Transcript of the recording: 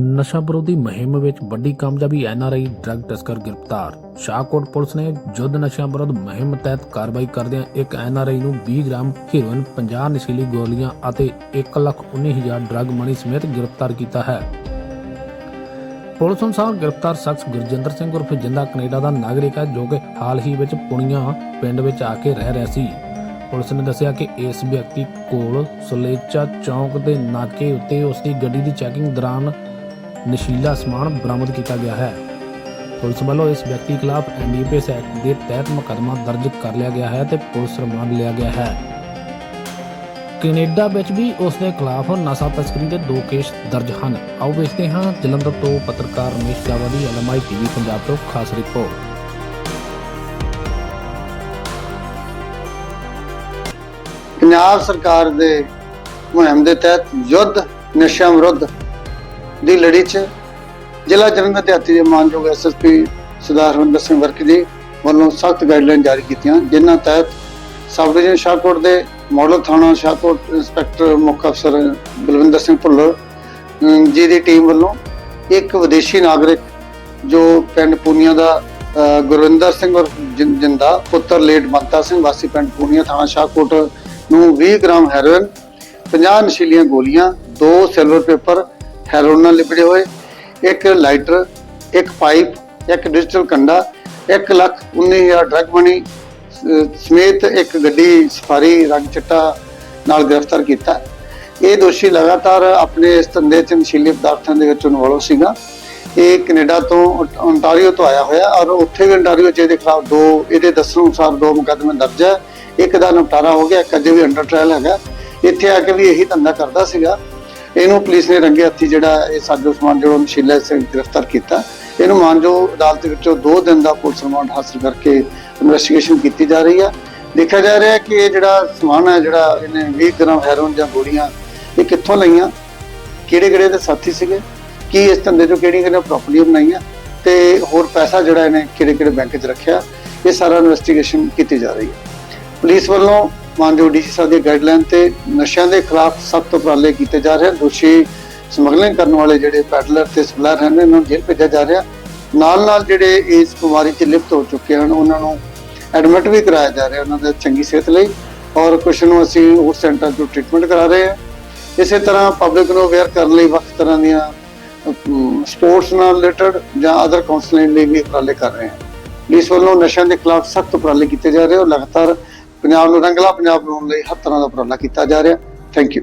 ਨਸ਼ਾ ਵਿਰੋਧੀ ਮੁਹਿੰਮ ਵਿੱਚ ਵੱਡੀ ਕਾਮਯਾਬੀ ਐਨਆਰਆਈ ਡਰੱਗ ਤਸਕਰ ਗ੍ਰਿਫਤਾਰ। ਸ਼ਾਹਕੋਟ ਪੁਲਿਸ ਨੇ ਜੁੱਧ ਨਸ਼ਾ ਵਿਰੋਧ ਮੁਹਿੰਮ ਤਹਿਤ ਕਾਰਵਾਈ ਕਰਦਿਆਂ ਇੱਕ ਐਨਆਰਆਈ ਨੂੰ 20 ਗ੍ਰਾਮ ਹੀਰੋਇਨ 50 ਨਸ਼ੀਲੀ ਗੋਲੀਆਂ ਅਤੇ 119000 ਡਰੱਗ ਮਨੀ ਸਮੇਤ ਗ੍ਰਿਫਤਾਰ ਕੀਤਾ ਹੈ। ਪੁਲਿਸ ਅਨੁਸਾਰ ਗ੍ਰਿਫਤਾਰ ਸ਼ਖਸ ਗੁਰਜਿੰਦਰ ਸਿੰਘ ਉਰਫ ਜਿੰਦਾ ਕੈਨੇਡਾ ਦਾ ਨਾਗਰਿਕ ਹੈ, ਜੋ ਕਿ ਹਾਲ ਹੀ ਵਿੱਚ ਪੁਣੀਆਂ ਪਿੰਡ ਵਿੱਚ ਆ ਕੇ ਰਹਿ ਰਿਹਾ ਸੀ। ਪੁਲਿਸ ਨੇ ਦੱਸਿਆ ਕਿ ਇਸ ਵਿਅਕਤੀ ਕੋਲ ਸੁਲੇਚਾ ਚੌਂਕ ਦੇ ਨਾਕੇ ਉੱਤੇ ਉਸ ਦੀ ਗੱਡੀ ਦੀ ਚੈਕਿੰਗ ਦੌਰਾਨ ਨਸ਼ੀਲਾ ਸਮਾਨ ਬਰਾਮਦ ਕੀਤਾ ਗਿਆ ਹੈ। ਪੁਲਿਸ ਵੱਲੋਂ ਇਸ ਵਿਅਕਤੀ ਖਿਲਾਫ ਐਨਡੀਪੀਐਸ ਐਕਟ ਦੇ ਤਹਿਤ ਮੁਕੱਦਮਾ ਦਰਜ ਕਰ ਲਿਆ ਗਿਆ ਹੈ ਤੇ ਪੁਲਿਸ ਰਿਮਾਂਡ ਲਿਆ ਗਿਆ ਹੈ। ਕੈਨੇਡਾ ਵਿੱਚ ਵੀ ਉਸ ਦੇ ਖਿਲਾਫ ਨਸ਼ਾ ਤਸਕਰੀ ਦੇ ਦੋ ਕੇਸ ਦਰਜ ਹਨ। ਆਓ ਵੇਖਦੇ ਹਾਂ ਜਲੰਧਰ ਤੋਂ ਪੱਤਰਕਾਰ ਰਮੇਸ਼ ਗਾਵਾ ਦੀ ਐਲਐਮਆਈ ਟੀਵੀ ਪੰਜਾਬ ਤੋਂ ਖਾਸ ਰਿਪੋਰਟ। ਪੰਜਾਬ ਸਰਕਾਰ ਦੇ ਮੁਹਿੰਮ ਦੇ ਤਹਿਤ ਯੁੱਧ ਨਸ਼ਾ ਵਿਰੁੱਧ ਦੀ ਲੜੀ 'ਚ ਜ਼ਿਲ੍ਹਾ ਜਲੰਧਰ ਦੇ ਹੱਥੀ ਦੇ ਮਾਨਯੋਗ ਐਸਐਸਪੀ ਸਰਦਾਰ ਹਰਿੰਦਰ ਸਿੰਘ ਵਰਕ ਜੀ ਵੱਲੋਂ ਸਖਤ ਗਾਈਡਲਾਈਨ ਜਾਰੀ ਕੀਤੀਆਂ, ਜਿਨ੍ਹਾਂ ਤਹਿਤ ਸਬ ਡਿਵੀਜ਼ਨ ਸ਼ਾਹਕੋਟ ਦੇ ਮਾਡਲ ਥਾਣਾ ਸ਼ਾਹਕੋਟ ਇੰਸਪੈਕਟਰ ਮੁੱਖ ਅਫਸਰ ਬਲਵਿੰਦਰ ਸਿੰਘ ਭੁੱਲਰ ਜੀ ਦੀ ਟੀਮ ਵੱਲੋਂ ਇੱਕ ਵਿਦੇਸ਼ੀ ਨਾਗਰਿਕ ਜੋ ਪਿੰਡ ਪੂਨੀਆ ਦਾ ਗੁਰਵਿੰਦਰ ਸਿੰਘ ਔਰ ਜਿੰ- ਜਿੰਦਾ ਪੁੱਤਰ ਲੇਟ ਮੱਤਾ ਸਿੰਘ, ਵਾਸੀ ਪਿੰਡ ਪੂਨੀਆ ਥਾਣਾ ਸ਼ਾਹਕੋਟ ਨੂੰ 20 ਗ੍ਰਾਮ ਹੈਰੋਇਨ 50 ਨਸ਼ੀਲੀਆਂ ਗੋਲੀਆਂ, ਦੋ ਸਿਲਵਰ ਪੇਪਰ ਹੈਰੋਨ ਨਾਲ ਲਿਪੜੇ ਹੋਏ। ਇੱਕ ਲਾਈਟਰ, ਇੱਕ ਪਾਈਪ, ਇੱਕ ਡਿਜੀਟਲ ਕੰਡਾ 1 ਲੱਖ 19000 ਡਰਗ ਮਨੀ ਸਮੇਤ ਇੱਕ ਗੱਡੀ ਸਫਾਰੀ ਰੰਗ ਚਿੱਟਾ ਨਾਲ ਗ੍ਰਿਫਤਾਰ ਕੀਤਾ। ਇਹ ਦੋਸ਼ੀ ਲਗਾਤਾਰ ਆਪਣੇ ਇਸ ਧੰਦੇ 'ਚ ਨਸ਼ੀਲੇ ਪਦਾਰਥਾਂ ਦੇ ਵਿੱਚ ਇਨਵੋਲਵ ਸੀਗਾ। ਇਹ ਕੈਨੇਡਾ ਤੋਂ ਓਟ- ਓਨਟਾਰੀਓ ਤੋਂ ਆਇਆ ਹੋਇਆ ਔਰ ਉੱਥੇ ਵੀ ਓਨਟਾਰੀਓ 'ਚ ਇਹਦੇ ਖਿਲਾਫ ਦੋ, ਇਹਦੇ ਦੱਸਣ ਅਨੁਸਾਰ ਦੋ ਮੁਕੱਦਮੇ ਦਰਜ ਹੈ। ਇੱਕ ਦਾ ਨਿਪਟਾਰਾ ਹੋ ਗਿਆ, ਇੱਕ ਅਜੇ ਵੀ ਅੰਡਰ ਟ੍ਰਾਇਲ ਹੈਗਾ। ਇੱਥੇ ਆ ਕੇ ਵੀ ਇਹੀ ਧੰਦਾ ਕਰਦਾ ਸੀਗਾ। ਇਹਨੂੰ ਪੁਲਿਸ ਨੇ ਰੰਗੇ ਹੱਥੀ ਜਿਹੜਾ ਇਹ ਸਾਜੋ ਸਮਾਨ ਜਿਹੜਾ ਨਸ਼ੀਲਾ ਸੇ ਗ੍ਰਿਫਤਾਰ ਕੀਤਾ। ਇਹਨੂੰ ਮਾਨਜੋ ਅਦਾਲਤ ਵਿੱਚੋਂ 2 ਦਿਨ ਦਾ ਪੁਲਿਸ ਰਿਮਾਂਡ ਹਾਸਲ ਕਰਕੇ ਇਨਵੈਸਟੀਗੇਸ਼ਨ ਕੀਤੀ ਜਾ ਰਹੀ ਆ। ਦੇਖਿਆ ਜਾ ਰਿਹਾ ਕਿ ਇਹ ਜਿਹੜਾ ਸਮਾਨ ਹੈ, ਜਿਹੜਾ ਇਹਨੇ 20 ਗ੍ਰਾਮ ਹੈਰੋਇਨ ਜਾਂ ਗੋਲੀਆਂ, ਇਹ ਕਿੱਥੋਂ ਲਈਆਂ? ਕਿਹੜੇ ਕਿਹੜੇ ਦੇ ਸਾਥੀ ਸੀਗੇ? ਕੀ ਇਸ ਧੰਦੇ ਚੋਂ ਕਿਹੜੀਆਂ ਕਿਹੜੀਆਂ ਪ੍ਰਾਪਰਟੀਆਂ ਬਣਾਈਆਂ? ਤੇ ਹੋਰ ਪੈਸਾ ਜਿਹੜਾ ਇਹਨੇ ਕਿਹੜੇ ਕਿਹੜੇ ਬੈਂਕ 'ਚ ਰੱਖਿਆ? ਇਹ ਸਾਰਾ ਇਨਵੈਸਟੀਗੇਸ਼ਨ ਕੀਤੀ ਜਾ ਰਹੀ ਹੈ ਪੁਲਿਸ ਵੱਲੋਂ ਮਾਨਯੋਗ ਡੀਸੀ ਸਾਹਿਬ ਦੀ ਗਾਈਡਲਾਈਨ ਤੇ ਨਸ਼ਿਆਂ ਦੇ ਖਿਲਾਫ ਸਖਤ ਉਪਰਾਲੇ ਕੀਤੇ ਜਾ ਰਹੇ ਹਨ ਦੋਸ਼ੀ ਸਮਗਲਿੰਗ ਕਰਨ ਵਾਲੇ ਜਿਹੜੇ ਪੈਡਲਰ ਤੇ ਸਪਲਾਇਰ ਹਨ, ਇਹਨਾਂ ਨੂੰ ਜੇਲ੍ਹ ਭੇਜਿਆ ਜਾ ਰਿਹਾ। ਨਾਲ ਨਾਲ ਜਿਹੜੇ ਇਸ ਬਿਮਾਰੀ 'ਚ ਲਿਪਤ ਹੋ ਚੁੱਕੇ ਹਨ, ਉਹਨਾਂ ਨੂੰ ਐਡਮਿਟ ਵੀ ਕਰਾਇਆ ਜਾ ਰਿਹਾ ਉਹਨਾਂ ਦੇ ਚੰਗੀ ਸਿਹਤ ਲਈ ਔਰ ਕੁਝ ਨੂੰ ਅਸੀਂ ਉਸ ਸੈਂਟਰ ਤੋਂ ਟ੍ਰੀਟਮੈਂਟ ਕਰਾ ਰਹੇ ਹਾਂ। ਇਸੇ ਤਰ੍ਹਾਂ ਪਬਲਿਕ ਨੂੰ ਅਵੇਅਰ ਕਰਨ ਲਈ ਵੱਖ ਤਰ੍ਹਾਂ ਦੀਆਂ ਸਪੋਰਟਸ ਨਾਲ ਰਿਲੇਟਡ ਜਾਂ ਅਦਰ ਕਾਉਂਸਲਿੰਗ ਲਈ ਵੀ ਉਪਰਾਲੇ ਕਰ ਰਹੇ ਹਾਂ। ਇਸ ਵੱਲੋਂ ਨਸ਼ਿਆਂ ਦੇ ਖਿਲਾਫ ਸਖਤ ਉਪਰਾਲੇ ਕੀਤੇ ਜਾ ਰਹੇ ਹੋ ਲਗਾਤਾਰ ਪੰਜਾਬ ਨੂੰ ਰੰਗਲਾ ਪੰਜਾਬ ਬਣਾਉਣ ਲਈ ਹਰ ਤਰ੍ਹਾਂ ਦਾ ਉਪਰਾਲਾ ਕੀਤਾ ਜਾ ਰਿਹਾ। Thank you